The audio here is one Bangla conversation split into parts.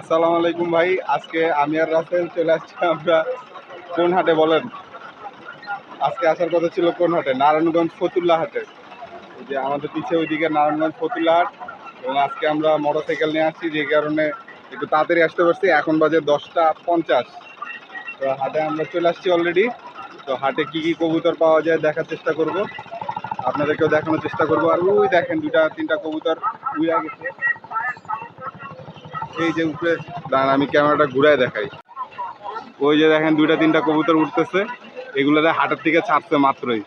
আসসালামু আলাইকুম ভাই, আজকে আমি আর রাসেল চলে আসছি, আমরা কোন হাটে বলেন? আজকে আসার কথা ছিল কোন হাটে নারায়ণগঞ্জ ফতুল্লা হাটে। যে আমাদের পিছিয়ে ওইদিকে নারায়ণগঞ্জ ফতুল্লা হাট, এবং আজকে আমরা মোটরসাইকেল নিয়ে আসছি, যে কারণে একটু তাড়াতাড়ি আসতে পারছি, এখন বাজে দশটা পঞ্চাশ। তো হাটে আমরা চলে আসছি অলরেডি তো হাটে কি কি কবুতর পাওয়া যায় দেখার চেষ্টা করব। আপনাদেরকেও দেখানোর চেষ্টা করব। আর ওই দেখেন দুটা তিনটা কবুতর উড়ে গেছে। এই যে উপরে, দাঁড়ান, আমি ক্যামেরাটা ঘুরায় দেখাই। ওই যে দেখেন, দুইটা, তিনটা কবুতর উঠতেছে। এগুলোতে হাটের থেকে ছাড়ছে মাত্রই।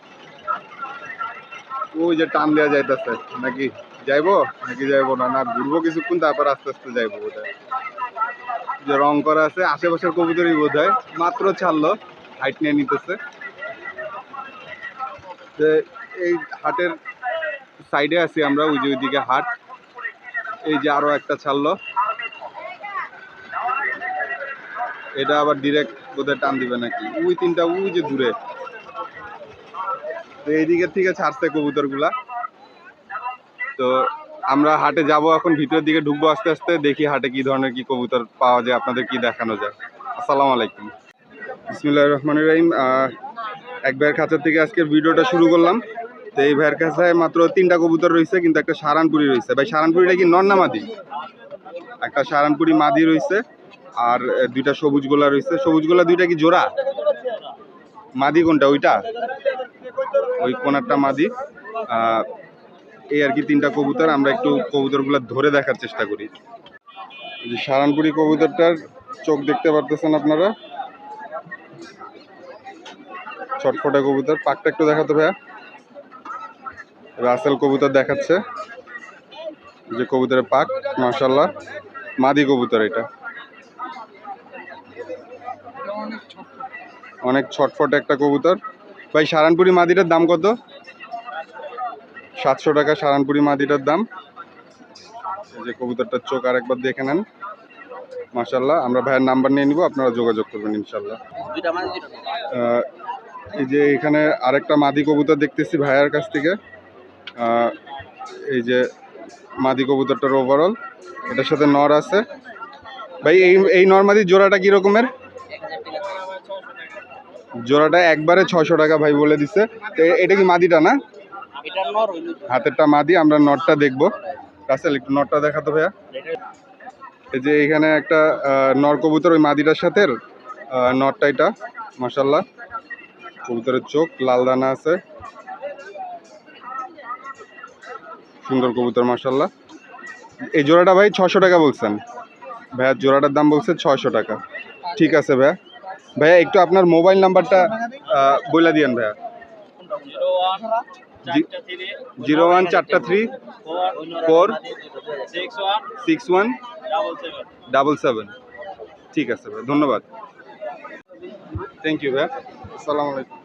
ওই যে টান দেওয়া যাইতেছে। নাকি যাইবো? নাকি যাইবো না? না, ঘুরবো কিছুক্ষণ, তারপর আস্তে আস্তে যাইবো বোধ যে রং করা আছে, আশেপাশের কবুতরই বোধ হয় মাত্র ছাড়লো হাইট নিয়ে নিতেছে। এই হাটের সাইডে আছি আমরা, ওই যে ওইদিকে হাট। এই যে আরও একটা ছাড়লো। এটা আবার ডিরেক্ট বোধহয় টান দিবে নাকি? ওই তিনটা, ওই যে দূরে। তো এইদিকের থেকে ছাড়ছে কবুতরগুলা। তো আমরা হাটে যাব এখন, ভিতরের দিকে ঢুকবো আস্তে আস্তে, দেখি হাটে কি ধরনের কি কবুতর পাওয়া যায়, আপনাদের কি দেখানো যায়। আসসালামু আলাইকুম। বিসমুল্লাহ রহমান রহিম। এক ভাইয়ের খাঁচার থেকে আজকের ভিডিওটা শুরু করলাম। তো এই ভাইয়ের কাছে মাত্র তিনটা কবুতর রয়েছে, কিন্তু একটা সারানপুরি রয়েছে। ভাই, সারানপুরিটা কি নর না মাদি? একটা সারানপুরি মাদি রয়েছে। আর দুইটা সবুজ গোলা রয়েছে। সবুজ গোলা দুইটা কি জোড়া? মাদি কোনটা, ওইটা? ওই কোনারটা মাদি। এই আর কি তিনটা কবুতর, আমরা একটু কবুতরগুলো ধরে দেখার চেষ্টা করি। যে সারানপুরি কবুতরটার চোখ দেখতে পারতেছেন আপনারা? ছটফটে কবুতর। পাকটা একটু দেখাতে ভাইয়া। রাসেল কবুতর দেখাচ্ছে। যে কবুতরের পাক মাশাল্লাহ মাদি কবুতর এটা। অনেক ছটফট একটা কবুতর। ভাই সারানপুরি মাদিটার দাম কত? সাতশো টাকা সারানপুরি মাদিটার দাম। এই যে কবুতরটার চোখ আরেকবার দেখে নেন। মাশাল্লাহ আমরা ভাইয়ের নাম্বার নিয়ে নিব আপনারা যোগাযোগ করবেন ইনশাল্লাহ এই যে এখানে আরেকটা মাদি কবুতর দেখতেছি ভাইয়ার কাছ থেকে। এই যে মাদি কবুতরটার ওভারঅল এটার সাথে নর আছে। ভাই এই এই নর্মাদি জোড়াটা কি রকমের জোড়াটা একবারে ছশো টাকা ভাই বলে দিছে। তো এটা কি মাদিটা না? হাতেরটা মাদি আমরা নটটা দেখব। রাসেল একটু নটটা দেখাতো ভাইয়া। এই যে এখানে একটা নর কবুতর ওই মাদিটার সাথে নটটা এটা মাসাল্লাহ কবুতরের চোখ লাল দানা আছে। সুন্দর কবুতর মাসাল্লাহ এই জোড়াটা ভাই ছশো টাকা বলছেন। ভাইয়া জোড়াটার দাম বলছে ছয়শো টাকা। ঠিক আছে ভাইয়া। ভাইয়া, একটু আপনার মোবাইল নাম্বারটা বলে দিয়েন ভাইয়া। জিরো ওয়ান চারটা three four six one double seven. ঠিক আছে ভাই ধন্যবাদ। থ্যাংক ইউ ভাই আসসালামু আলাইকুম।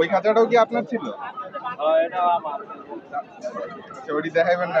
ওই খাঁচাটাও কি আপনার ছিল? আচ্ছা দেখাইবেন না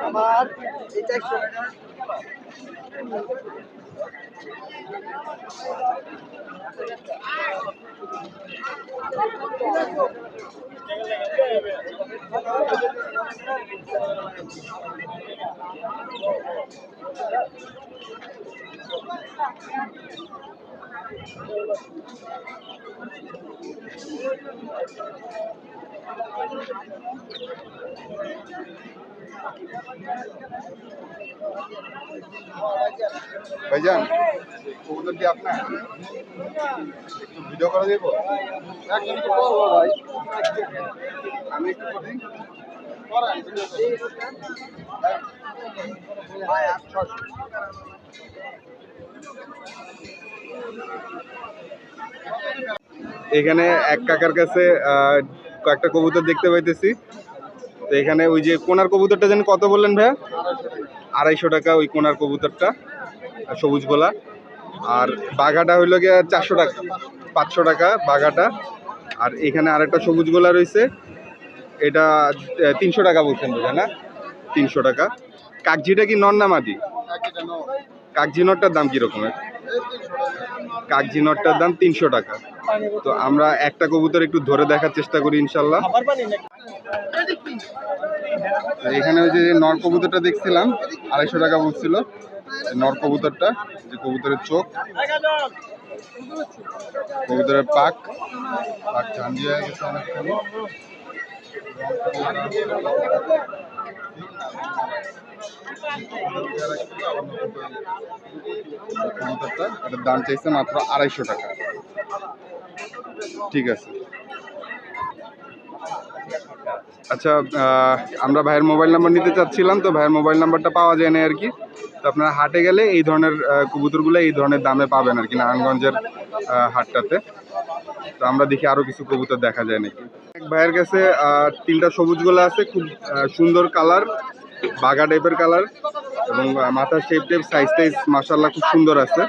আমার এই কবুতরটা দেখাই। ভাইজান কবুতর কি আপনার একটু ভিডিও করে দেবো একজন তো বলব ভাই আমি একটু করি এখানে এক কাকার কাছে কয়েকটা কবুতর দেখতে পাইতেছি। তো এখানে ওই যে কোনার কবুতরটা যেন কত বললেন ভাইয়া? আড়াইশো টাকা ওই কোনার কবুতরটা সবুজ গোলা। আর বাঘাটা হইল গিয়ে চারশো টাকা, পাঁচশো টাকা বাঘাটা। আর এখানে আরেকটা সবুজ গোলা রয়েছে এটা তিনশো টাকা বলছেন বোঝা না? তিনশো টাকা। কাগজিটা কি নর না মাদি? কাগজি নটটার দাম কিরকমের? কাগজি নটটার দাম তিনশো টাকা। তো আমরা একটা কবুতর একটু ধরে দেখার চেষ্টা করি ইনশাল্লাহ। এখানে ওই যে নর কবুতরটা দেখছিলাম, আড়াইশো টাকা বলছিল। নর কবুতরটা, যে কবুতরের চোখ, কবুতরের পাক পাক হয়ে গেছে অনেকখানি। দাম চাইছে মাত্র আড়াইশো টাকা। ঠিক আছে। আচ্ছা আমরা ভাইয়ের মোবাইল নাম্বার নিতে চাচ্ছিলাম তো ভাইয়ের মোবাইল নাম্বারটা পাওয়া যায় না আর কি। তো আপনারা হাটে গেলে এই ধরনের কবুতরগুলো এই ধরনের দামে পাবেন আর কি নারায়ণগঞ্জের হাটটাতে। তো আমরা দেখি আরও কিছু কবুতর দেখা যায় নাকি। এক ভাইয়ের কাছে তিনটা সবুজ গোলা আছে খুব সুন্দর কালার বাগা টাইপের কালার এবং মাথার শেপ টেপ সাইজ টাইজ মাসাল্লাহ খুব সুন্দর আছে।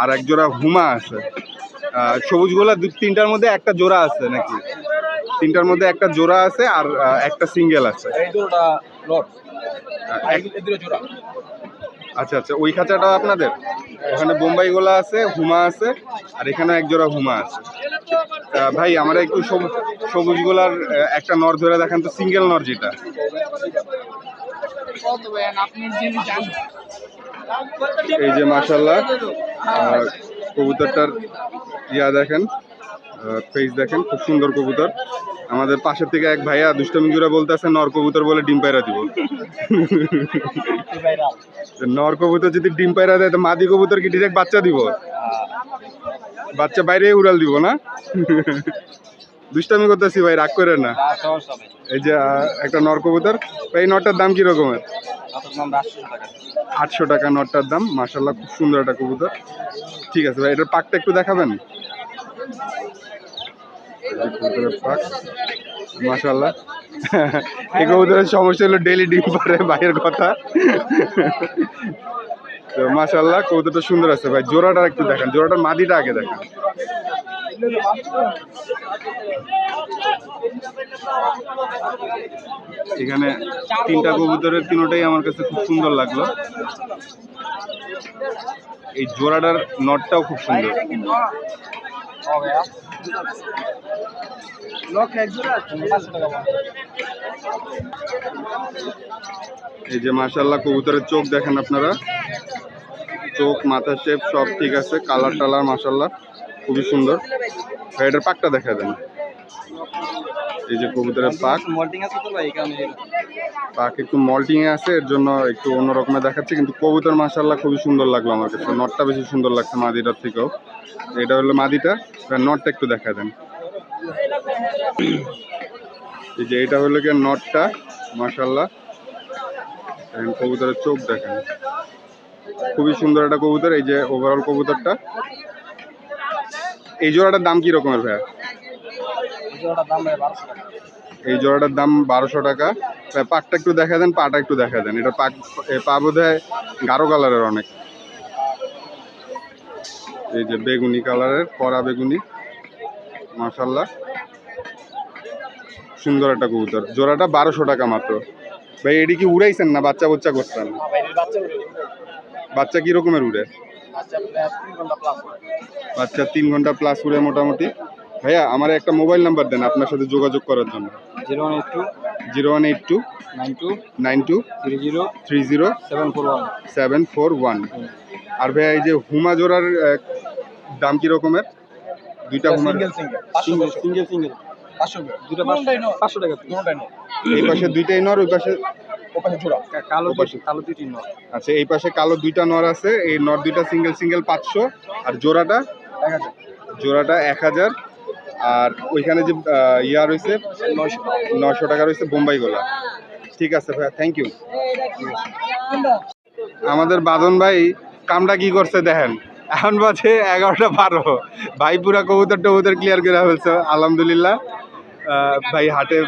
আর এক জোড়া হুমা আছে। আহ, সবুজ দু তিনটার মধ্যে একটা জোড়া আছে নাকি? তিনটার মধ্যে একটা জোড়া আছে আর একটা সিঙ্গেল আছে। আচ্ছা আচ্ছা ওই খাঁচাটাও আপনাদের? ওখানে বোম্বাই গোলা আছে হুমা আছে আর এখানে এক জোড়া হুমা আছে। ভাই আমরা একটু সবুজ গোলার একটা নর ধরে দেখান তো সিঙ্গেল নর যেটা। এই যে মাশাল্লাহ আহ, কবুতরটার ইয়া দেখেন। ফেস দেখেন, খুব সুন্দর কবুতর। আমাদের পাশের থেকে এক ভাইয়া দুষ্টমি জুড়ে বলতেছে, নর কবুতর বলে ডিম পায়রা দিব। নর কবুতর যদি ডিম পায়রা দেয়, তো মাদি কবুতর কি ডিরেক্ট বাচ্চা দিব? বাচ্চা বাইরে উড়াল দিব, না? দুষ্টামি করতেছি ভাই, রাগ করে না। এই যে একটা নর কবুতর এই নরটার দাম কি রকমের? আটশো টাকা নটটার দাম মাসাল্লাহ খুব সুন্দর একটা কবুতর। ঠিক আছে ভাই, এটার পাকটা একটু দেখাবেন এই যে কবুতরের পাক মাসাল্লাহ এই কবুতরের সমস্যা হলো ডেলি ডিম পারে বাইরের কথা। তো মাসাল্লাহ কবুতরটা সুন্দর আছে ভাই। জোড়াটা একটু দেখান, জোড়াটার মাদিটা আগে দেখান। এখানে তিনটা কবুতরের তিনোটাই আমার কাছে খুব সুন্দর লাগল। এই জোড়াটার নটটাও খুব সুন্দর। এই যে মাশাল্লাহ কবুতরের চোখ দেখেন আপনারা। চোখ মাথা শেপ সব ঠিক আছে কালার টালার মাশাল্লাহ খুবই সুন্দর। এটার পাকটা দেখা দেন। এই যে কবুতরের পাক। মল্টিং আছে তো ভাই পাক একটু মল্টিং এ আছে এর জন্য একটু অন্য রকমের দেখাচ্ছে কিন্তু কবুতর মাশাল্লাহ খুবই সুন্দর লাগল আমার কাছে। নটটা বেশি সুন্দর লাগছে মাদিটার থেকেও। এটা হলো মাদিটা। নটটা একটু দেখা দেন। এই যে এটা হলো গিয়ে নটটা মাশাল্লাহ কবুতরের চোখ দেখেন। খুবই সুন্দর একটা কবুতর এই যে ওভারঅল কবুতরটা। এই জোড়াটার দাম কি রকমের ভাইয়া? এই জোড়াটার দাম বারোশো টাকা। পাকটা একটু দেখা দেন, পাটা একটু দেখা দেন। এটা পাক পা বোধ হয় গাঢ় কালারের অনেক। এই যে বেগুনি কালারের, কড়া বেগুনি। মাশাল্লাহ সুন্দর একটা কবুতর। জোড়াটা বারোশো টাকা মাত্র। ভাই, এটি কি উড়াইছেন না বাচ্চা বাচ্চা করছেন? বাচ্চা কি রকমের উড়ে? বাচ্চা তিন ঘণ্টা প্লাস উড়ে মোটামুটি। ভাইয়া আমার একটা মোবাইল নাম্বার দেন আপনার সাথে যোগাযোগ করার জন্য। Zero one eight two zero one eight two nine two nine two three zero three zero seven four one seven four one. আর ভাইয়া এই যে হুমা জোড়ার দাম কি রকমের? দুইটা হুমার। সিঙ্গেল সিঙ্গেল সিঙ্গেল সিঙ্গেল পাঁচশো টাকা। এই পাশে দুইটাই নর ওই পাশে কালো কালো আচ্ছা এই পাশে কালো দুইটা নর আছে এই নর দুইটা সিঙ্গেল সিঙ্গেল পাঁচশো আর জোড়াটা এক হাজার। জোড়াটা এক হাজার আর ওইখানে যে ইয়া রয়েছে নশো টাকা রয়েছে বোম্বাই গোলা। ঠিক আছে ভাইয়া থ্যাংক ইউ আমাদের বাদন ভাই কামটা কি করছে দেখেন? এখন বাজে এগারোটা বারো। ভাই পুরা কবুতর টবুতর ক্লিয়ার করে ফেলছে, আলহামদুলিল্লাহ। ভাই হাটে,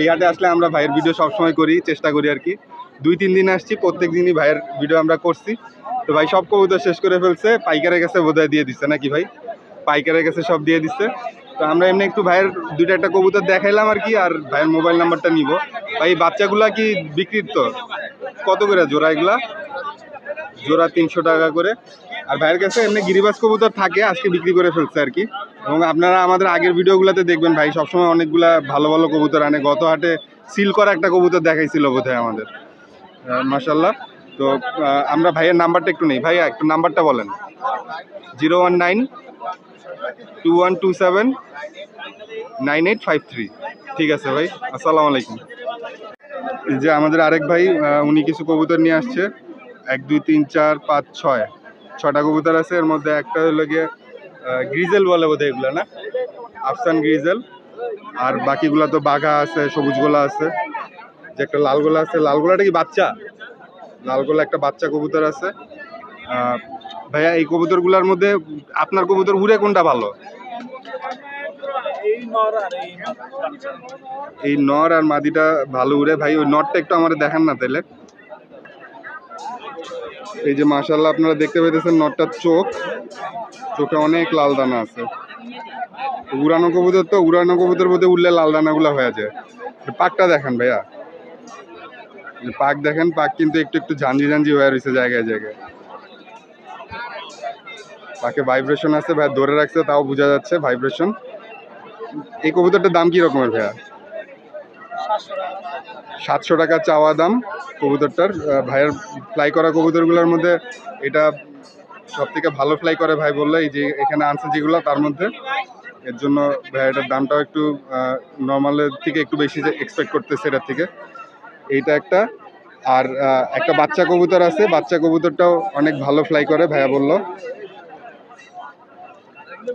এই হাটে আসলে আমরা ভাইয়ের ভিডিও সবসময় করি, চেষ্টা করি আর কি। দুই, তিন দিন আসছি, প্রত্যেক দিনই ভাইয়ের ভিডিও আমরা করছি। তো ভাই সব কবুতর শেষ করে ফেলছে, পাইকারের কাছে বোধহয় দিয়ে দিচ্ছে, নাকি ভাই? পাইকারের কাছে সব দিয়ে দিচ্ছে। তো আমরা এমনি একটু ভাইয়ের দুইটা একটা কবুতর দেখাইলাম আর কি, আর ভাইয়ের মোবাইল নাম্বারটা নিব। ভাই বাচ্চাগুলা কি বিক্রির তো? কত করে জোড়া এগুলা? জোড়া তিনশো টাকা করে। আর ভাইয়ের কাছে এমনি গিরিবাজ কবুতর থাকে, আজকে বিক্রি করে ফেলছে আর কি। এবং আপনারা আমাদের আগের ভিডিওগুলোতে দেখবেন ভাই, সবসময় অনেকগুলা ভালো ভালো কবুতর আনে। গত হাটে সিল করা একটা কবুতর দেখাইছিল বোধহয় আমাদের। মাসাল্লাহ তো আমরা ভাইয়ের নাম্বারটা একটু নেই। ভাইয়া, একটু নাম্বারটা বলেন। Zero one nine two one two seven nine eight five three ঠিক আছে ভাই, আসসালামু আলাইকুম। যে আমাদের আরেক ভাই উনি কিছু কবুতর নিয়ে আসছে। এক, দুই, তিন, চার, পাঁচ, ছয়। ছটা কবুতর আছে, এর মধ্যে একটা হলো গিয়ে গ্রিজেল বলে বোধ এগুলো, না? আফসান গ্রিজেল। আর বাকিগুলো তো বাঘা আছে সবুজ গোলা আছে। যে একটা লাল গোলা আছে লাল গোলাটা কি বাচ্চা? লাল গোলা একটা বাচ্চা কবুতর আছে। ভাইয়া এই কবুতরগুলোর মধ্যে আপনার কবুতর উড়ে কোনটা ভালো? এই নর আর মাদিটা। ভালো উড়ে। ভাই ওই নরটা একটু আমার দেখান না তাহলে এই যে মাশাল্লাহ আপনারা দেখতে পেতেছেন নরটার চোখ। চোখে অনেক লাল দানা আছে। উড়ানো কবুতর তো উড়ানো কবুতর বোধে উড়লে লাল দানাগুলো হয়ে যায়। এই পাকটা দেখেন ভাইয়া। পাক দেখেন পাক কিন্তু একটু একটু ঝাঞ্জি ঝাঞ্জি হয়ে রয়েছে জায়গায় জায়গায়। পাকে ভাইব্রেশন আছে, ভাই ধরে রাখছে, তাও বোঝা যাচ্ছে ভাইব্রেশন এই কবুতরটার দাম কি রকমের ভাইয়া? সাতশো টাকা চাওয়া দাম কবুতরটার। ভাইয়ের ফ্লাই করা কবুতরগুলোর মধ্যে এটা সব থেকে ভালো ফ্লাই করে ভাই বলল, এই যে এখানে আনছে যেগুলো, তার মধ্যে এর জন্য ভাই এটার দামটাও একটু নর্মালের থেকে একটু বেশি যে এক্সপেক্ট করতেছে এটার থেকে। এইটা একটা। আর একটা বাচ্চা কবুতর আছে, বাচ্চা কবুতরটাও অনেক ভালো ফ্লাই করে ভাইয়া বলল।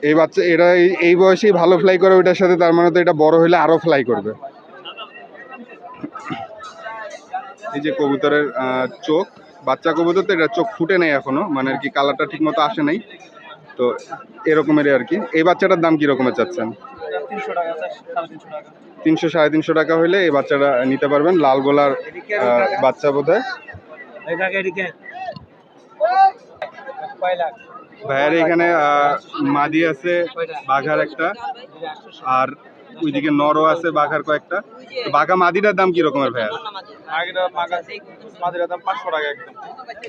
এই বাচ্চা, এরা এই- বয়সেই ভালো ফ্লাই করে, ওইটার সাথে তার মানে তো এটা বড় হলে আরও ফ্লাই করবে। এই যে কবুতরের চোখ, বাচ্চা কবুতর তো এটা চোখ ফুটে নেই এখনও মানে আর কি কালারটা ঠিক মতো আসে নাই। তো এরকমেরই আর কি। এই বাচ্চাটার দাম কি রকমের চাচ্ছেন? তিনশো সাড়ে তিনশো টাকা তিনশো সাড়ে তিনশো টাকা হলে এই বাচ্চাটা নিতে পারবেন, লাল গোলার বাচ্চা বোধ হয় ভাইয়ার এখানে মাদি আছে বাঘার একটা আর ওইদিকে নরও আছে বাঘার কয়েকটা। বাঘা মাদিটার দাম কি রকমের ভাইয়া? আগের মাগা মাদের দাম পাঁচশো টাকা একদম।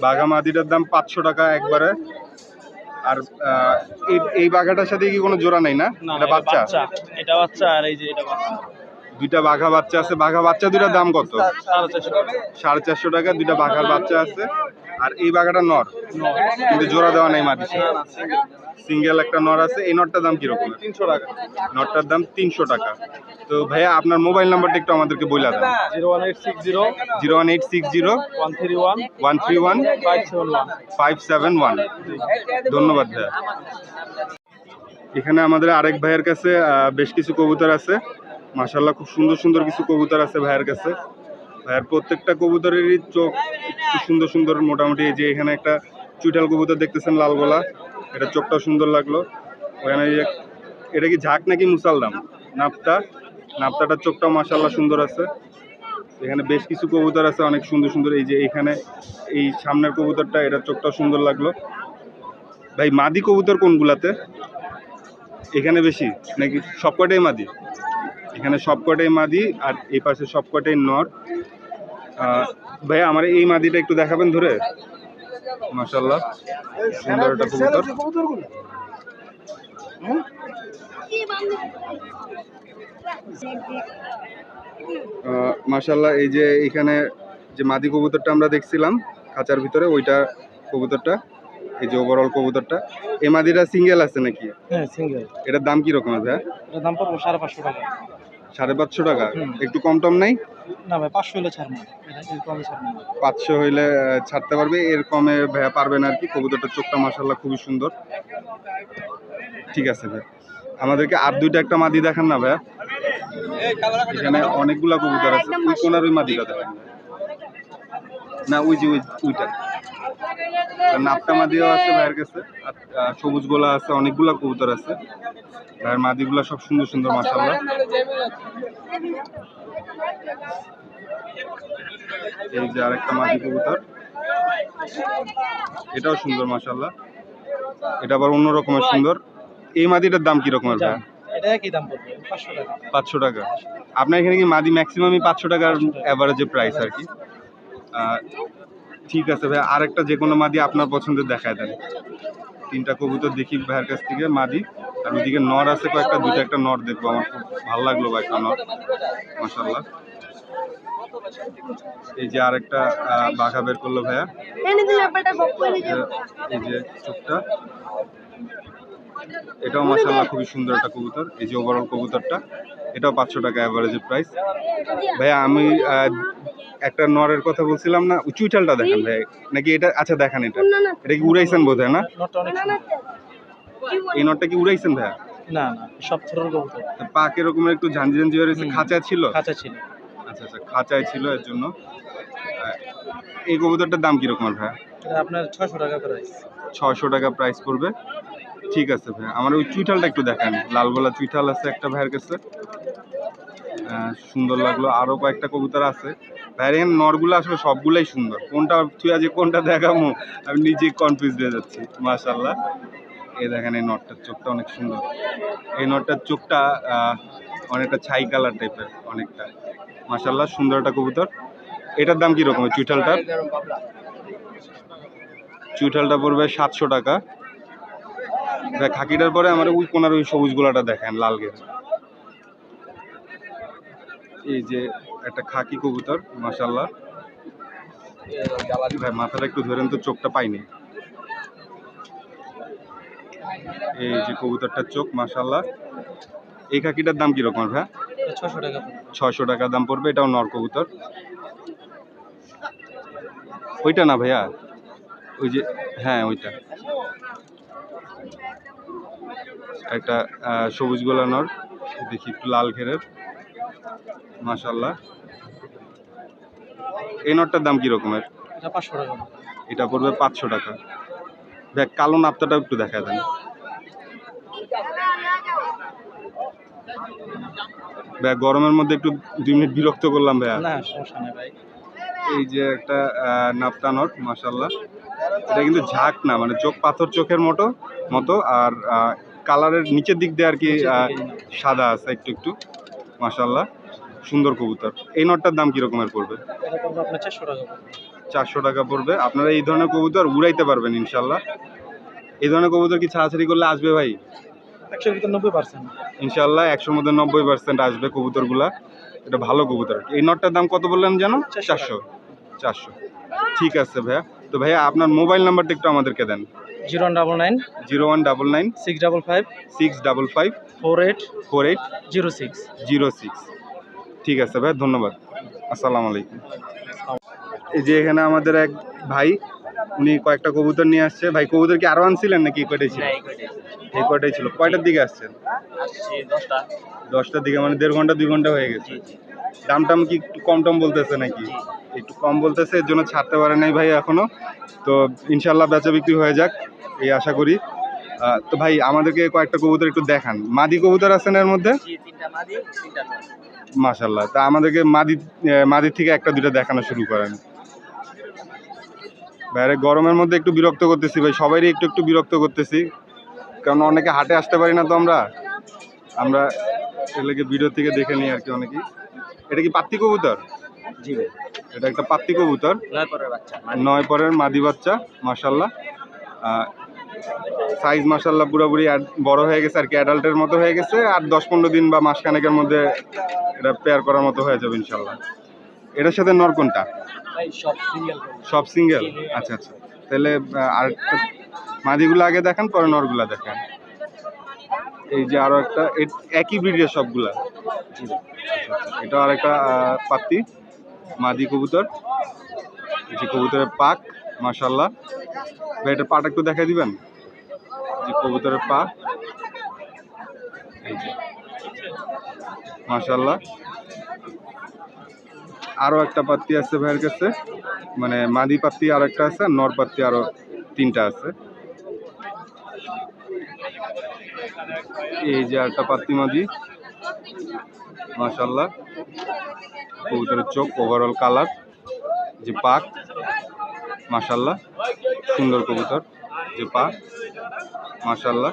বাঘা মাদিটার দাম পাঁচশো টাকা একবারে। আর এই বাঘাটার সাথে কি কোনো জোড়া নেই না? এটা বাচ্চা? এটা বাচ্চা আর এই যে এটা বাচ্চা। দুইটা বাঘা বাচ্চা আছে। বাঘা বাচ্চা দুইটার দাম কত? সাড়ে চারশো টাকা দুইটা বাঘার বাচ্চা আছে। আর এই বাঘাটা নর। কিন্তু জোড়া দেওয়া নেই মাটি সিঙ্গেল একটা নর আছে এই নরটার দাম কীরকম? তিনশো টাকা। নটটার দাম তিনশো টাকা। তো ভাইয়া আপনার মোবাইল নাম্বারটা একটু আমাদেরকে বলে দেন। Zero one eight six zero. Zero one eight six zero. One three one. One three one. Five seven one. ধন্যবাদ ভাইয়া। এখানে আমাদের আরেক ভাইয়ের কাছে বেশ কিছু কবুতর আছে। মাশাল্লাহ খুব সুন্দর সুন্দর কিছু কবুতর আছে ভাইয়ের কাছে। ভাইয়ের প্রত্যেকটা কবুতরেরই চোখ সুন্দর সুন্দর মোটামুটি এই যে এখানে একটা চুইটাল কবুতর দেখতেছেন লাল গলা। এটা চোখটা সুন্দর লাগল। ওখানে এটা কি ঝাঁক নাকি মুসালদাম নাপতা। নাপতাটার চোখটাও মাশাল্লাহ সুন্দর আছে। এখানে বেশ কিছু কবুতর আছে, অনেক সুন্দর সুন্দর। এই যে এখানে এই সামনের কবুতরটা, এটার চোখটাও সুন্দর লাগল। ভাই, মাদি কবুতর কোনগুলাতে? এখানে বেশি নাকি সবকটাই মাদি? এখানে সবকটাই মাদি আর এই পাশে সবকটাই নর। আহ, ভাই আমার এই মাদিটা একটু দেখাবেন ধরে? মাশাল্লাহ সুন্দর একটা কবুতর। আহ, মাশাল্লাহ এই যে এখানে যে মাদি কবুতরটা আমরা দেখছিলাম খাঁচার ভিতরে ওইটা কবুতরটা এই যে ওভারঅল কবুতরটা। এই মাদিটা সিঙ্গেল আছে নাকি? হ্যাঁ সিঙ্গেল এটার দাম কি রকম আছে এটার দাম পড়ব সাড়ে পাঁচশো টাকা। সাড়ে পাঁচশো টাকা। একটু কম টম নাই? না ভাই পাঁচশো হলে ছাড়বো। হইলে ছাড়তে পারবে। এর কমে ভাইয়া পারবে না আর কি। কবুতরটা চোখটা মাসাল্লাহ খুবই সুন্দর। ঠিক আছে ভাই। আমাদেরকে আর দুইটা একটা মাদি দেখান না ভাইয়া। এখানে অনেকগুলা কবুতর আছে। ওই কোনার ওই মাদিটা দেখান। না ওই যে ওই ওইটা। নাপটা মাদিও আছে ভাইয়ের কাছে আর সবুজ গোলা আছে অনেকগুলা কবুতর আছে। ভাইয়ের মাদিগুলা সব সুন্দর সুন্দর মাসাল্লাহ এই যে আরেকটা মাদি কবুতর। এটাও সুন্দর মাসাল্লাহ এটা আবার অন্য রকমের সুন্দর। এই মাদিটার দাম কি রকমের ভাই? পাঁচশো টাকা। আপনার এখানে কি মাদি ম্যাক্সিমামই পাঁচশো টাকার অ্যাভারেজে প্রাইস আর কি? ঠিক আছে ভাই আরেকটা যে কোনো মাদি আপনার পছন্দের দেখায় দেন। তিনটা কবুতর দেখি ভাইয়ের কাছ থেকে মাদি। আর ওইদিকে নর আছে কয়েকটা দুটো একটা নর দেখব আমার খুব ভালো লাগল ভাই একটা নর মাসাল্লাহ এই যে আরেকটা বাঘা বের করল ভাইয়া। এই যে- চোখটা এটাও মাসাল্লাহ খুবই সুন্দর একটা কবুতর এই যে ওভারঅল কবুতরটা এটাও পাঁচশো টাকা অ্যাভারেজের প্রাইস ভাইয়া আমি একটা নরের কথা বলছিলাম না ওই চুইটালটা দেখেন ভাই। নাকি এটা? আচ্ছা দেখান এটা। এটা কি উড়াইছেন বোধ হয় না এই নটটা কি উড়াইছেন ভাইয়া? না না সব ধরনের কবুতর। পা কিরকমের একটু হয়ে রয়েছে? খাঁচা ছিল? কাঁচা ছিল। আচ্ছা আচ্ছা খাঁচায় ছিল এর জন্য। এই কবুতরটার দাম আপনার ছয়শো টাকা প্রাইস ছশো টাকা প্রাইস পড়বে। ঠিক আছে ভাই আমার ওই চুইঠালটা একটু দেখান। লাল গোলা চুইঠাল আছে একটা ভাইয়ের কাছে। সুন্দর লাগল। আরও কয়েকটা কবুতর আছে। এখানে নরগুলো আসলে সবগুলাই সুন্দর। কোনটা তুই আজ কোনটা দেখাবো, আমি নিজেই কনফিউজ হয়ে যাচ্ছি মাশাল্লাহ এই দেখেন এই নটটার চোখটা অনেক সুন্দর। এই নটটার চোখটা অনেকটা ছাই কালার টাইপের, অনেকটা। মাশাল্লাহ সুন্দর একটা কবুতর। এটার দাম কীরকম চুইঠালটার? চুইঠালটা পড়বে সাতশো টাকা। দেখ, খাকিটার পরে আমার ওই কোনার ওই সবুজ গোলাটা দেখেন, লাল গের এই যে একটা খাকি কবুতর মাশাল্লাহ ভাই মাথাটা একটু ধরেন তো চোখটা পাইনি। এই যে কবুতরটার চোখ মাশাল্লাহ এই খাকিটার দাম কীরকম ভাই? ছয়শো টাকা ছয়শো টাকা দাম পড়বে এটাও নর কবুতর। ওইটা না ভাইয়া? ওই যে হ্যাঁ ওইটা। একটা সবুজ গোলা নর দেখি একটু লাল ঘেরের মাশাল্লাহ এই নটটার দাম কি রকমের? এটা পাঁচশো টাকা। এটা পড়বে পাঁচশো টাকা। দেখ কালো নাপ্তাটা একটু দেখা দেন ভাই গরমের মধ্যে একটু দুই মিনিট বিরক্ত করলাম ভাইয়া। এই যে একটা নাপ্তা নট মাসাল্লাহ এটা কিন্তু ঝাঁক না মানে চোখ পাথর চোখের মতো মতো আর কালারের নিচের দিক দিয়ে আর কি। সাদা আছে একটু একটু। মাসাল্লাহ সুন্দর কবুতর। এই নটটার দাম কি রকমের পড়বে? চারশো টাকা পড়বে। আপনারা এই ধরনের কবুতর উড়াইতে পারবেন ইনশাল্লাহ এই ধরনের কবুতর কি ছাড়াছাড়ি করলে আসবে ভাই? একশোর ভিতরে নব্বই পার্সেন্ট ইনশাল্লাহ একশোর মধ্যে নব্বই পার্সেন্ট আসবে কবুতরগুলা। এটা ভালো কবুতর। এই নটটার দাম কত বললেন যেন? চারশো। চারশো। চারশো। ঠিক আছে ভাইয়া। তো ভাইয়া আপনার মোবাইল নাম্বারটা একটু আমাদেরকে দেন। Zero one double nine. Zero one double nine. Six double five. Six double five. Four eight. Four eight. Zero six. Zero six. ঠিক আছে ভাই ধন্যবাদ। আসসালামু আলাইকুম। এই যে এখানে আমাদের এক ভাই উনি কয়েকটা কবুতর নিয়ে আসছে। ভাই কবুতর কি আরও আনছিলেন নাকি এই কয়টাই ছিল? এই কয়টাই ছিল। কয়টার দিকে আসছেন? দশটা। দশটার দিকে মানে দেড় ঘণ্টা দুই ঘণ্টা হয়ে গেছে। দাম টাম কি একটু কম টম বলতেছে নাকি? একটু কম বলতেছে এর জন্য ছাড়তে পারে নাই ভাই এখনও। তো ইনশাল্লাহ বেচা বিক্রি হয়ে যাক এই আশা করি। তো ভাই আমাদেরকে কয়েকটা কবুতর একটু দেখান। মাদি কবুতর আছেন এর মধ্যে? মাশাল্লাহ তা আমাদেরকে মাদি মাদির থেকে একটা দুটো দেখানো শুরু করেন। বাইরে গরমের মধ্যে একটু বিরক্ত করতেছি ভাই সবাইরই একটু একটু বিরক্ত করতেছি। কারণ অনেকে হাটে আসতে পারি না তো আমরা। আমরা এগুলোকে ভিডিও থেকে দেখে নিই আর কি অনেকেই। এটা কি পাত্তি কবুতর? জি এটা একটা পাত্তি কবুতর। নয় পরের বাচ্চা নয় পরের মাদি বাচ্চা মাশাল্লাহ সাইজ মাশাল্লাহ পুরোপুরি বড় হয়ে গেছে আর কি অ্যাডাল্টের মতো হয়ে গেছে। আর দশ পনেরো দিন বা মাসখানেকের মধ্যে এটা পেয়ার করার মতো হয়ে যাবে ইনশাল্লাহ এটার সাথে নর কোনটা? সব সিঙ্গেল আচ্ছা আচ্ছা। তাহলে আর মাদিগুলো আগে দেখান পরে নরগুলা দেখান। এই যে আরও একটা একই ব্রিডের সবগুলা। আচ্ছা, আচ্ছা। এটা আর একটা পাত্তি মাদি কবুতর। এই যে কবুতরের পাক। মাশাল্লাহ ভাই এটার পাটা একটু দেখাই দিবেন? যে কবুতরের পা। মাশাল্লাহ আরও একটা পাত্তি আছে ভাইয়ের কাছে। মানে মাদি পাত্তি আর একটা আছে নর পাত্তি আরও তিনটা আছে। এই যে একটা পাত্তি মাদি। মাশাল্লাহ কবুতরের চোখ ওভারঅল কালার যে পাক। মাশাল্লাহ সুন্দর কবুতর যে পা মাশাল্লাহ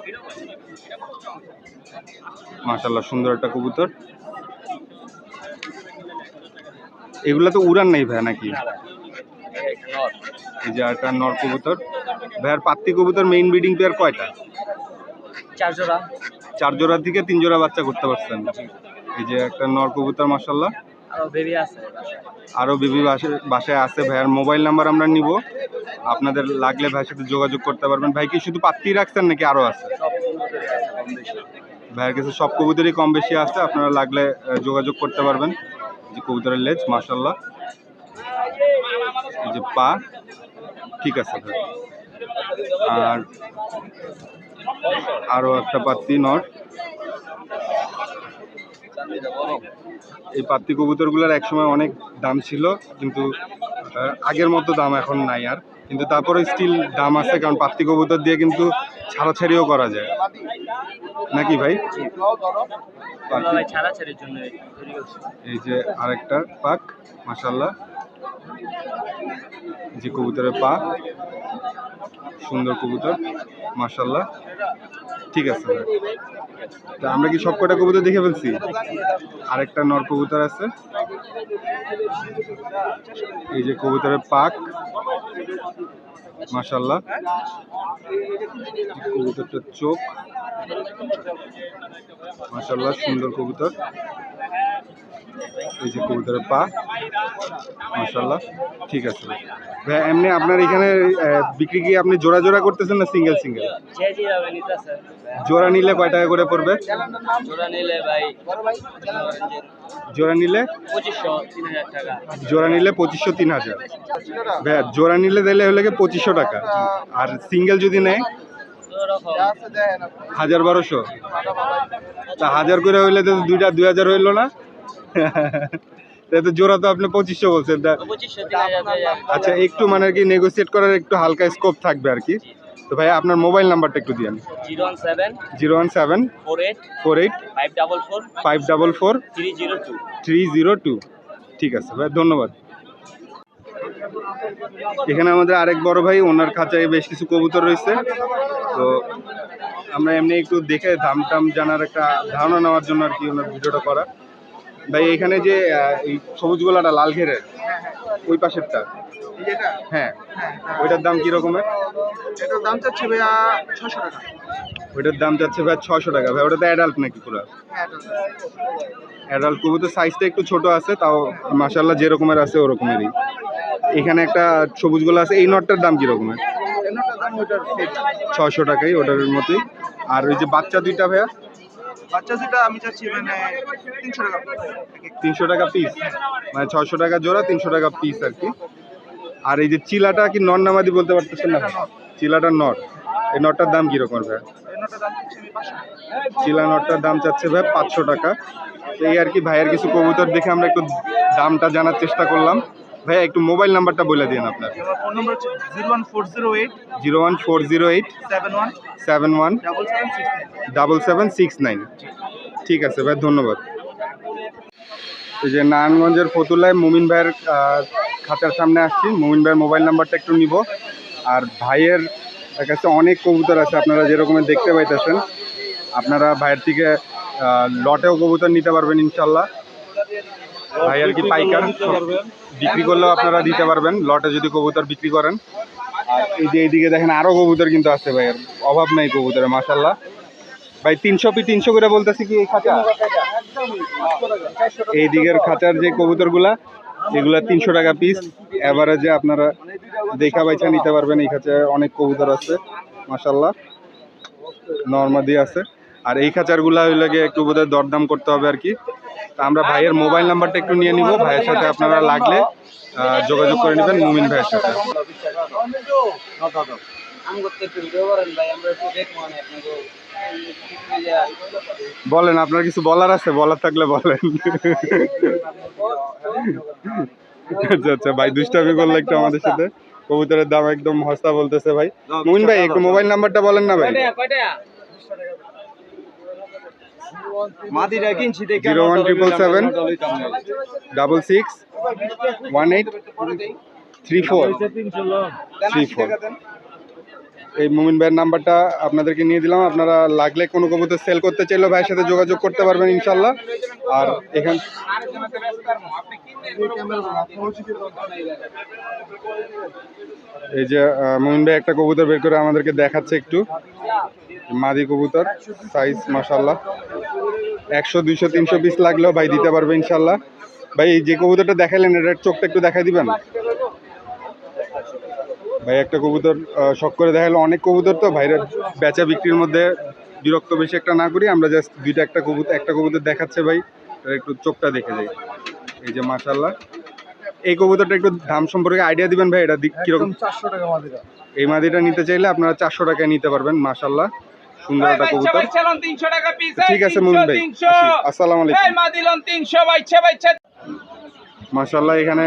মাশাল্লাহ সুন্দর একটা কবুতর। এগুলা তো উড়ান নেই ভাই নাকি? এই যে একটা নর কবুতর। ভাইয়ার পাত্তি কবুতর মেইন ব্রিডিং পেয়ার কয়টা? চার জোড়া। চার জোড়া থেকে তিন জোড়া বাচ্চা করতে পারছেন। এই যে একটা নর কবুতর আছে আরও বেবি বাসায় আছে। ভাইয়ার মোবাইল নাম্বার আমরা নিব। আপনাদের লাগলে ভাইয়ের সাথে যোগাযোগ করতে পারবেন। ভাই কি শুধু পাত্তি রাখছেন নাকি আরও আছে? ভাইয়ের কাছে সব কবুতরই কম বেশি আছে। আপনারা লাগলে যোগাযোগ করতে পারবেন। যে কবুতরের লেজ মাসাল্লাহ যে পা। ঠিক আছে ভাই। আর আরও একটা পাত্তি নট এই পাত্তি কবুতরগুলোর একসময় অনেক দাম ছিল কিন্তু আগের মতো দাম এখন নাই আর। কিন্তু তারপরে স্টিল দাম আছে কারণ পাত্রী কবুতর দিয়ে কিন্তু ছাড়াছাড়িও করা যায়। নাকি ভাই? এই যে আরেকটা পাক মাশাল্লাহ যে কবুতরের পা, সুন্দর কবুতর মাশাল্লাহ ঠিক আছে তা আমরা কি সব কটা কবুতর দেখে ফেলছি? আরেকটা নর কবুতর আছে। এই যে কবুতরের পাক মাশাল্লাহ কবুতরটার চোখ মাশাল্লাহ সুন্দর কবুতর। এই যে কবুতরের পা মাশাল্লাহ ঠিক আছে। ভাই এমনি আপনার এখানে বিক্রি কি আপনি জোড়া জোড়া করতেছেন না সিঙ্গেল সিঙ্গেল জোড়া নিলে কয় টাকা করে পড়বে? জোড়া নিলে ভাই জোড়া নিলে? পঁচিশশো তিন হাজার টাকা। জোড়া নিলে পঁচিশশো তিন হাজার। ভাই জোড়া নিলে দিলে হলে পঁচিশশো টাকা? আর সিঙ্গেল যদি নেয়? হাজার বারোশো। তা হাজার করে হইলে তো দুইটা দুই হাজার হইল না? তো জোড়া তো আপনি পঁচিশশো বলছেন তা যাবে। আচ্ছা একটু মানে আর কি নেগোসিয়েট করার একটু হালকা স্কোপ থাকবে আর কি। তো ভাই আপনার মোবাইল নাম্বারটা একটু দিন zero one seven zero one seven four eight four eight five double four five double four three zero two. Three zero two. ঠিক আছে ভাই ধন্যবাদ। এখানে আমাদের আরেক বড় ভাই ওনার খাঁচায় বেশ কিছু কবুতর রয়েছে। তো আমরা এমনি একটু দেখে দাম টাম জানার একটা ধারণা নেওয়ার জন্য আর কি ওনার ভিডিওটা করা ভাই এখানে যে এই সবুজ গোলাটা লাল ঘেরে ওই পাশেরটা। হ্যাঁ। ওইটার দাম কি রকমের? এটার দাম চাচ্ছি ভাইয়া ছশো টাকা। ওইটার দাম যাচ্ছে ভাই ছশো টাকা। ভাই ওটা তো অ্যাডাল্ট নাকি পুরো? অ্যাডাল্ট কবুতর সাইজটা একটু ছোট আছে তাও মাসাল্লাহ যেরকমের আছে ওরকমেরই। এখানে একটা সবুজ গোলা আছে এই নটটার দাম কি রকমের? ছশো টাকাই ওটার মতোই। আর ওই যে বাচ্চা দুইটা ভাইয়া? বাচ্চা যেটা আমি চাচ্ছি মানে তিনশো টাকা তিনশো টাকা পিস মানে ছশো টাকা জোড়া তিনশো টাকা পিস আর কি। আর এই যে চিলাটা কি নর নামাদি বলতে পারতেছেন না? চিলাটা নর। এই নটটার দাম কি রকম ভাই চিলা নটটার দাম চাচ্ছে ভাই পাঁচশো টাকা। এই আর কি ভাইয়ের কিছু কবুতর দেখে আমরা একটু দামটা জানার চেষ্টা করলাম। ভাইয়া একটু মোবাইল নাম্বারটা বলে দিন আপনার। ফোন নম্বর হচ্ছে zero one four zero eight zero one four zero eight seven one seven one double seven six nine. ঠিক আছে ভাই ধন্যবাদ। এই যে নারায়ণগঞ্জের ফতুল্লায় মুমিন ভাইয়ের খাতার সামনে আসছি। মুমিন ভাইয়ের মোবাইল নাম্বারটা একটু নিব। আর ভাইয়ের কাছে অনেক কবুতর আছে আপনারা যেরকমের দেখতে পাইতেছেন। আপনারা ভাইয়ের থেকে লটেও কবুতর নিতে পারবেন ইনশাল্লাহ। ভাইয়ের কি পাইকার? বিক্রি করলেও আপনারা দিতে পারবেন, লটে যদি কবুতর বিক্রি করেন। আর এই যে এইদিকে দেখেন আরও কবুতর কিন্তু আছে ভাইয়ের, অভাব নাই কবুতরের মাসাল্লাহ ভাই, তিনশো পি তিনশো করে বলতেছি কি এই খাঁচা? এই দিকের খাঁচার যে কবুতরগুলা, এগুলা তিনশো টাকা পিস এভারেজে আপনারা দেখা বাইছা নিতে পারবেন এই খাঁচায় অনেক কবুতর আছে মাসাল্লাহ নর্মাদি আছে। আর এই খাঁচারগুলা হইলে গিয়ে একটু বোধহয় দরদাম করতে হবে আর কি। আমরা ভাইয়ের মোবাইল নাম্বারটা একটু নিয়ে নিব, ভাইয়ের সাথে আপনারা লাগলে যোগাযোগ করে নেবেন মুমিন ভাইয়ের সাথে। বলেন, আপনার কিছু বলার আছে? বলার থাকলে বলেন। আচ্ছা আচ্ছা ভাই, দুষ্টামি করলে একটু আমাদের সাথে। কবুতরের দাম একদম হস্তা বলতেছে ভাই। মুমিন ভাই, একটু মোবাইল নাম্বারটা বলেন না ভাই। মাদিরা কিনছি দেখে Zero one triple seven. Double six one eight three four. Three four. এই মুমিন ভাইয়ের নাম্বারটা আপনাদেরকে নিয়ে দিলাম। আপনারা লাগলে কোনো কবুতর সেল করতে চাইলেও ভাইয়ের সাথে যোগাযোগ করতে পারবেন ইনশাল্লাহ আর এখান এই যে মুমিন ভাই একটা কবুতর বের করে আমাদেরকে দেখাচ্ছে একটু। মাদি কবুতর সাইজ মাসাল্লাহ একশো দুইশো তিনশো পিস লাগলেও ভাই দিতে পারবে ইনশাল্লাহ ভাই এই যে কবুতরটা দেখালেন এটার চোখটা একটু দেখাই দিবেন? ভাই একটা কবুতর শখ করে দেখাল অনেক কবুতর তো। ভাইরা বেচা বিক্রির মধ্যে বিরক্ত বেশি একটা না করি আমরা জাস্ট দুইটা একটা কবুতর একটা কবুতর দেখাচ্ছে ভাই। একটু চোখটা দেখে যাই। এই যে মাশাল্লাহ এই কবুতরটা একটু দাম সম্পর্কে আইডিয়া দিবেন ভাই এটা কীরকম? চারশো টাকা এই মাদিটা নিতে চাইলে আপনারা চারশো টাকায় নিতে পারবেন মাশাল্লাহ সুন্দর একটা কবুতর। তিনশো টাকা পিস ঠিক আছে মুমিন ভাই আসসালামু আলাইকুম। তিনশো বাইছে বাইছে মাশাল্লাহ এখানে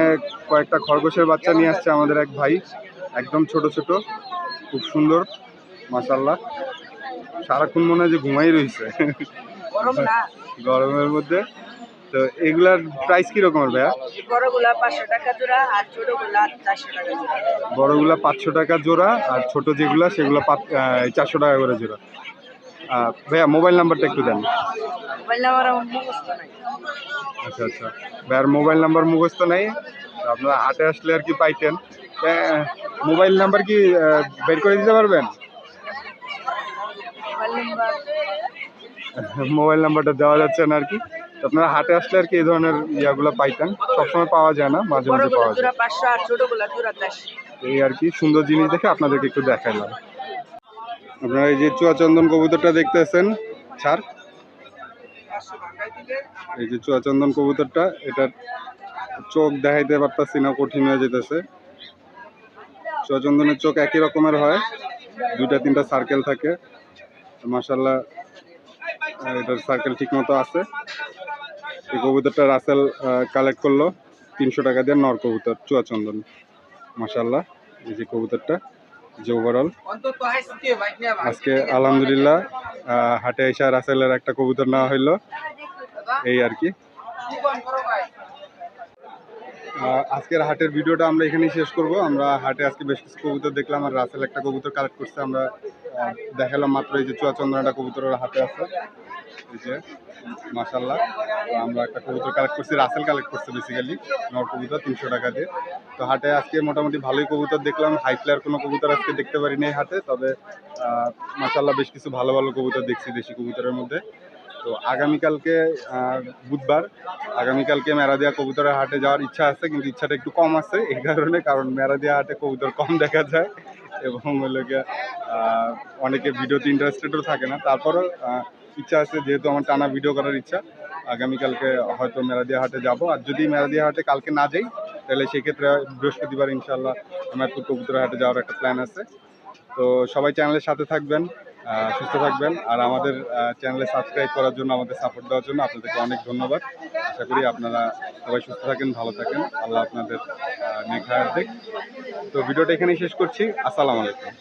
কয়েকটা খরগোশের বাচ্চা নিয়ে আসছে আমাদের এক ভাই। একদম ছোট ছোট খুব সুন্দর মাশাল্লাহ সারাক্ষণ মনে হয় যে ঘুমাই রয়েছে গরমের মধ্যে। তো এগুলার প্রাইস কি রকমের ভাইয়া? বড়গুলা পাঁচশো টাকা জোড়া আর ছোটগুলা চারশো টাকা জোড়া। বড়গুলা পাঁচশো টাকা জোড়া আর ছোট যেগুলা সেগুলো চারশো টাকা করে জোড়া। ভাইয়া মোবাইল নাম্বারটা একটু দেন। আচ্ছা আচ্ছা। ভাইয়ার মোবাইল নাম্বার মুখস্থ নাই। আপনারা হাটে আসলে আর কি পাইতেন। মোবাইল নাম্বার কি বের করে দিতে পারবেন? মোবাইল নাম্বারটা দেওয়া যাচ্ছে না আর কি। তো আপনারা হাটে আসলে আর কি এই ধরনের ইয়াগুলো পাইতেন। সবসময় পাওয়া যায় না মাঝে মাঝে পাওয়া যায়। এই আর কি সুন্দর জিনিস দেখে আপনাদেরকে একটু দেখাইলাম। আপনারা এই যে চুয়াচন্দন কবুতরটা দেখতেছেন, ছাড়। এই যে চুয়াচন্দন কবুতরটা, এটার চোখ দেখাইতে পারতাছি না, কঠিন হয়ে যেতেছে। চুয়াচন্দনের চোখ একই রকমের হয়, দুইটা তিনটা সার্কেল থাকে। মাসাল্লাহ এটার সার্কেল ঠিক মতো আছে। এই কবুতরটা রাসেল কালেক্ট করল, তিনশো টাকা দিয়ে নর কবুতর, চুয়াচন্দন। মাসাল্লাহ এই যে কবুতরটা। যে ওভারঅল আজকে আলহামদুলিল্লাহ হাটে এসে রাসেলের একটা কবুতর নেওয়া হইল। এই আর কি। আজকের হাটের ভিডিওটা আমরা এখানেই শেষ করব। আমরা হাটে আজকে বেশ কিছু কবুতর দেখলাম আর রাসেল একটা কবুতর কালেক্ট করছে। আমরা দেখালাম মাত্র এই যে চুয়াচন্দ্র একটা কবুতরের হাতে আছে। যে মাসাল্লাহ আমরা একটা কবুতর কালেক্ট করছি, রাসেল কালেক্ট করছে বেসিক্যালি নর কবুতর, তিনশো টাকা দিয়ে। তো হাটে আজকে মোটামুটি ভালোই কবুতর দেখলাম হাই প্লেয়ার কোনো কবুতর আজকে দেখতে পারিনি এই হাটে, তবে মাসাল্লাহ বেশ কিছু ভালো ভালো কবুতর দেখছি দেশি কবুতরের মধ্যে। তো আগামীকালকে বুধবার, আগামীকালকে মেরাদিয়া কবুতরের হাটে যাওয়ার ইচ্ছা আছে, কিন্তু ইচ্ছাটা একটু কম আছে, এই কারণে, কারণ মেরাদিয়া হাটে কবুতর কম দেখা যায় এবং হলো অনেকে ভিডিওতে ইন্টারেস্টেডও থাকে না। তারপরও ইচ্ছা আছে, যেহেতু আমার টানা ভিডিও করার ইচ্ছা, আগামীকালকে হয়তো মেরাদিয়া হাটে যাব। আর যদি মেরাদিয়া হাটে কালকে না যাই, তাহলে সেক্ষেত্রে বৃহস্পতিবার ইনশাল্লাহ মেরপুর কবুতরের হাটে যাওয়ার একটা প্ল্যান আছে। তো সবাই চ্যানেলের সাথে থাকবেন সুস্থ থাকবেন, আর আমাদের চ্যানেলে সাবস্ক্রাইব করার জন্য, আমাদের সাপোর্ট দেওয়ার জন্য আপনাদেরকে অনেক ধন্যবাদ। আশা করি আপনারা সবাই সুস্থ থাকেন, ভালো থাকেন। আল্লাহ আপনাদের হায়াত দেখ তো ভিডিওটা এখানেই শেষ করছি। আসসালামু আলাইকুম।